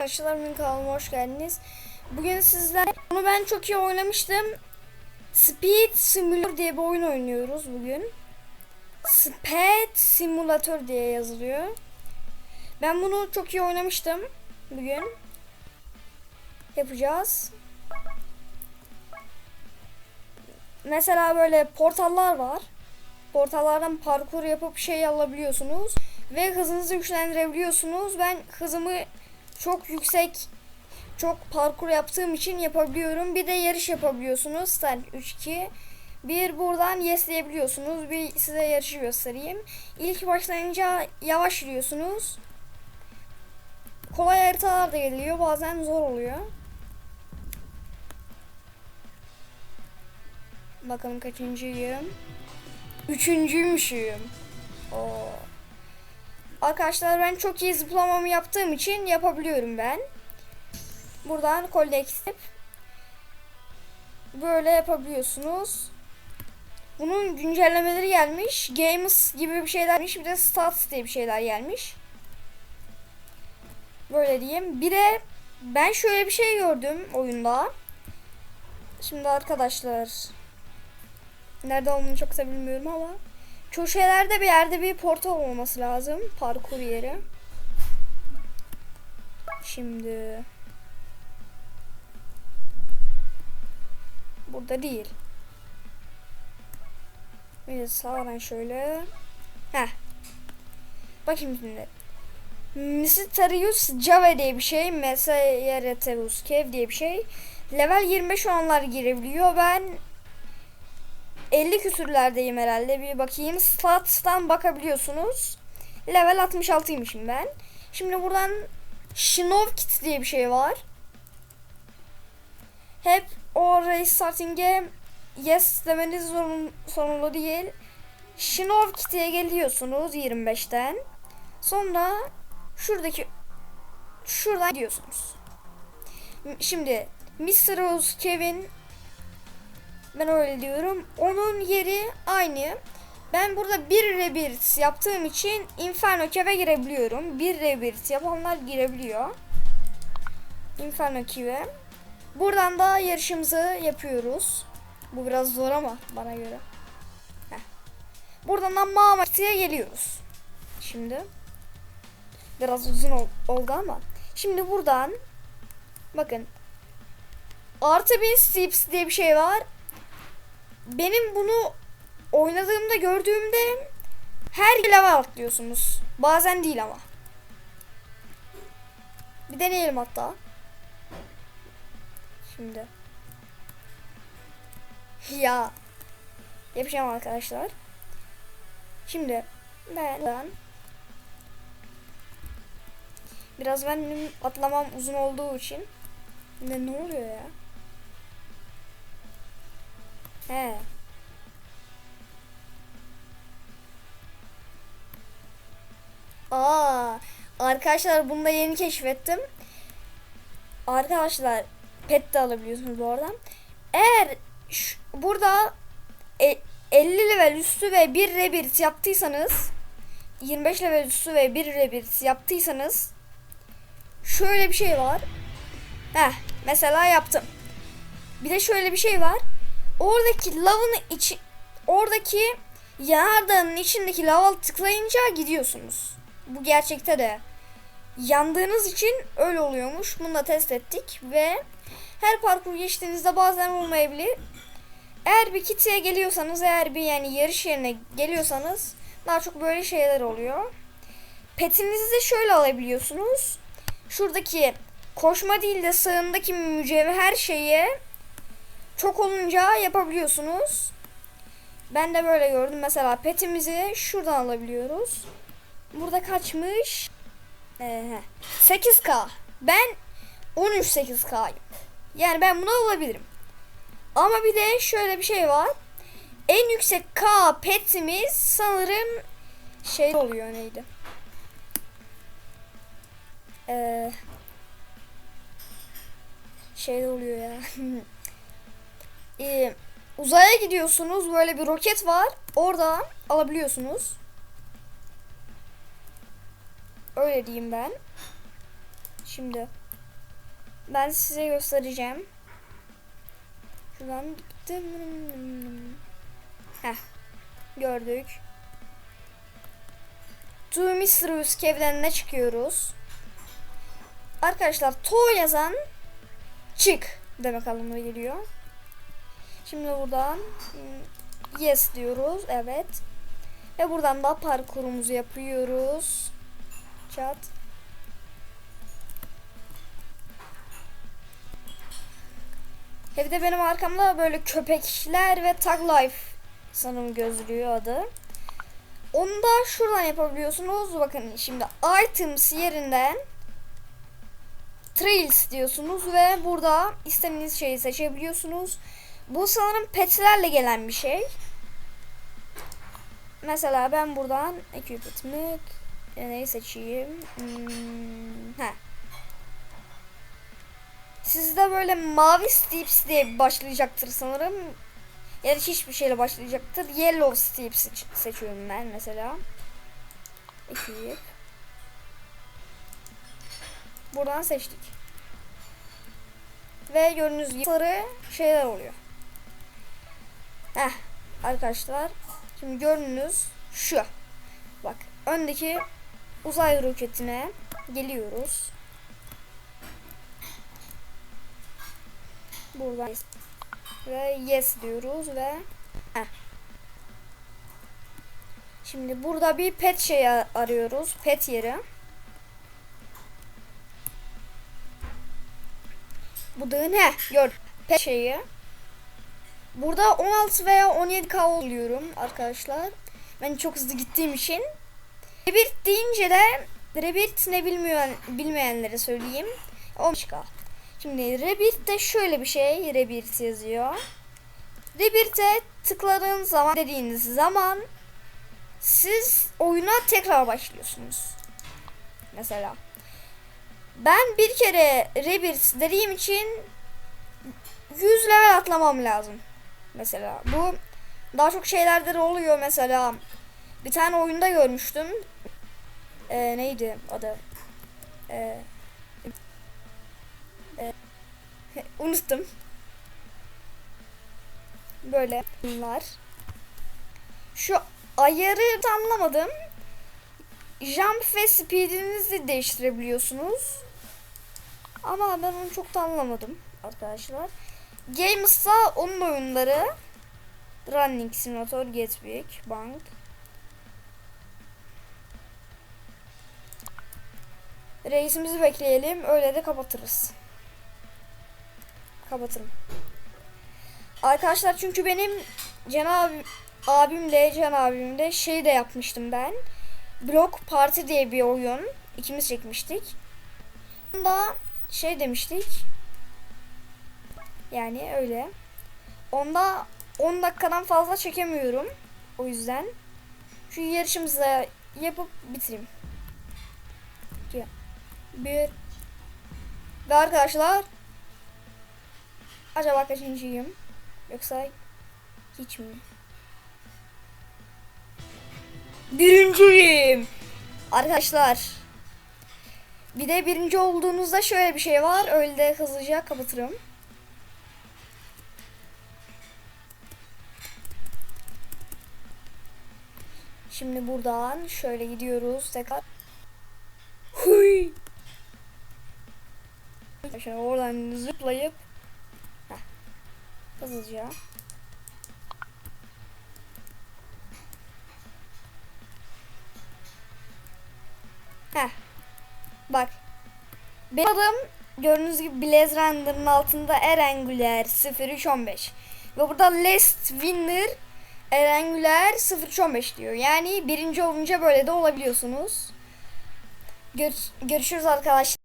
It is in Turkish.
Arkadaşlar benim kanalıma hoş geldiniz. Bugün sizler bunu ben çok iyi oynamıştım. Speed Simulator diye bir oyun oynuyoruz bugün. Speed Simulator diye yazılıyor. Ben bunu çok iyi oynamıştım bugün. Yapacağız. Mesela böyle portallar var. Portallardan parkur yapıp şey alabiliyorsunuz ve hızınızı güçlendirebiliyorsunuz. Ben hızımı çok yüksek çok parkur yaptığım için yapabiliyorum. Bir de yarış yapabiliyorsunuz. Sen 3 2 bir buradan yes diyebiliyorsunuz. Bir size yarışı göstereyim. İlk başlayınca yavaş yürüyorsunuz. Kolay haritalar da geliyor. Bazen zor oluyor. Bakalım kaçıncıyım. Üçüncüymüşüm. Oo. Arkadaşlar ben çok iyi zıplamamı yaptığım için yapabiliyorum ben. Buradan kolektif böyle yapabiliyorsunuz. Bunun güncellemeleri gelmiş. Games gibi bir şeyler gelmiş. Bir de Stats diye bir şeyler gelmiş. Böyle diyeyim. Bir de ben şöyle bir şey gördüm oyunda. Şimdi arkadaşlar nerede olduğunu çok da bilmiyorum ama köşelerde bir yerde bir portal olması lazım. Parkur yeri. Şimdi burada değil. Bir sağdan şöyle. Heh. Bakayım şimdi. Mysterious Java diye bir şey. Mesayeraterus Kev diye bir şey. Level 25 olanlar girebiliyor. Ben 50 küsürlerdeyim herhalde. Bir bakayım. Stats'tan bakabiliyorsunuz. Level 66'ymışım ben. Şimdi buradan Shinov Kit diye bir şey var. Hep o restarting'e yes demeniz zorun, sorumlu değil. Shinov Kit'e geliyorsunuz 25'ten. Sonra şuradaki şuradan gidiyorsunuz. Şimdi Mr. Rose Kevin ben öyle diyorum. Onun yeri aynı. Ben burada bir rebirth yaptığım için Inferno Cave'e girebiliyorum. Bir rebirth yapanlar girebiliyor. Inferno Cave. Buradan da yarışımızı yapıyoruz. Bu biraz zor ama bana göre. Heh. Buradan da Mamakti'ye geliyoruz. Şimdi. Biraz uzun ol- oldu ama. Şimdi buradan bakın artı bir steps diye bir şey var. Benim bunu oynadığımda gördüğümde her level atlıyorsunuz. Bazen değil ama. Bir deneyelim hatta. Şimdi. Ya. Yapacağım arkadaşlar. Şimdi ben, ben biraz benim atlamam uzun olduğu için ne ne oluyor ya? He. Aa, arkadaşlar bunu da yeni keşfettim. Arkadaşlar pet de alabiliyorsunuz bu arada. Eğer şu- burada e, 50 level üstü ve 1 rebirth yaptıysanız 25 level üstü ve 1 rebirth yaptıysanız şöyle bir şey var. Heh, mesela yaptım. Bir de şöyle bir şey var. Oradaki lavın içi oradaki yanardağın içindeki lava tıklayınca gidiyorsunuz. Bu gerçekte de yandığınız için öyle oluyormuş. Bunu da test ettik ve her parkur geçtiğinizde bazen olmayabilir. Eğer bir kiteye geliyorsanız, eğer bir yani yarış yerine geliyorsanız daha çok böyle şeyler oluyor. Petinizi de şöyle alabiliyorsunuz. Şuradaki koşma değil de sağındaki mücevher şeyi çok olunca yapabiliyorsunuz. Ben de böyle gördüm. Mesela petimizi şuradan alabiliyoruz. Burada kaçmış? Ee, 8K. Ben 13 8K'yım. Yani ben bunu alabilirim. Ama bir de şöyle bir şey var. En yüksek K petimiz sanırım şey oluyor neydi? Ee, şey oluyor ya. Ee, uzaya gidiyorsunuz. Böyle bir roket var. Orada alabiliyorsunuz. Öyle diyeyim ben. Şimdi Ben size göstereceğim. Şuradan Heh. Gördük. To Mysterious Cave'den çıkıyoruz? Arkadaşlar to yazan çık demek anlamına geliyor. Şimdi buradan hmm, yes diyoruz. Evet. Ve buradan da parkurumuzu yapıyoruz. Çat. Evde benim arkamda böyle köpekler ve Tag Life sanırım gözlüyor adı. Onu da şuradan yapabiliyorsunuz. Bakın şimdi items yerinden trails diyorsunuz ve burada istediğiniz şeyi seçebiliyorsunuz. Bu sanırım petlerle gelen bir şey. Mesela ben buradan equipment neyi seçeyim? Hmm, heh. Sizde böyle mavi Steeps diye başlayacaktır sanırım. Ya da hiçbir şeyle başlayacaktır. Yellow Steeps seç- seçiyorum ben mesela. Ekleyip. Buradan seçtik. Ve gördüğünüz gibi sarı şeyler oluyor. Heh arkadaşlar. Şimdi gördüğünüz şu. Bak öndeki uzay roketine geliyoruz. Buradan ve yes diyoruz ve heh. Şimdi burada bir pet şey arıyoruz. Pet yeri. Bu da ne? Gör. Pet şeyi. Burada 16 veya 17k oluyorum arkadaşlar. Ben çok hızlı gittiğim için. Rebirth deyince de Rebirth ne bilmeyen, bilmeyenlere söyleyeyim. 15k. Şimdi Rebirth'te şöyle bir şey. Rebirth yazıyor. Rebirth'e tıkladığınız zaman dediğiniz zaman siz oyuna tekrar başlıyorsunuz. Mesela. Ben bir kere Rebirth dediğim için 100 level atlamam lazım. Mesela bu daha çok şeylerde de oluyor mesela. Bir tane oyunda görmüştüm. Ee, neydi adı? Ee, e, unuttum. Böyle bunlar. Şu ayarı anlamadım. Jump ve speed'inizi değiştirebiliyorsunuz. Ama ben onu çok da anlamadım arkadaşlar. Games'ta onun oyunları Running Simulator, Getback, Bank. Reisimizi bekleyelim. Öyle de kapatırız. Kapatırım. Arkadaşlar çünkü benim Can abi, abimle Can abimle şey de yapmıştım ben. Block Party diye bir oyun. ikimiz çekmiştik. Onda şey demiştik. Yani öyle. Onda 10 dakikadan fazla çekemiyorum. O yüzden. Şu yarışımızı yapıp bitireyim. 2 1 Ve arkadaşlar acaba kaçıncıyım? Yoksa hiç mi? Birinciyim. Arkadaşlar bir de birinci olduğunuzda şöyle bir şey var. Öyle de hızlıca kapatırım. Şimdi buradan şöyle gidiyoruz tekrar. Huy. Şöyle oradan zıplayıp Heh. hızlıca Heh. Bak. Benim adım gördüğünüz gibi Blaze Render'ın altında Erangüler 0315. Ve burada Last Winner Erangüler 0315 diyor. Yani birinci olunca böyle de olabiliyorsunuz. Gör görüşürüz arkadaşlar.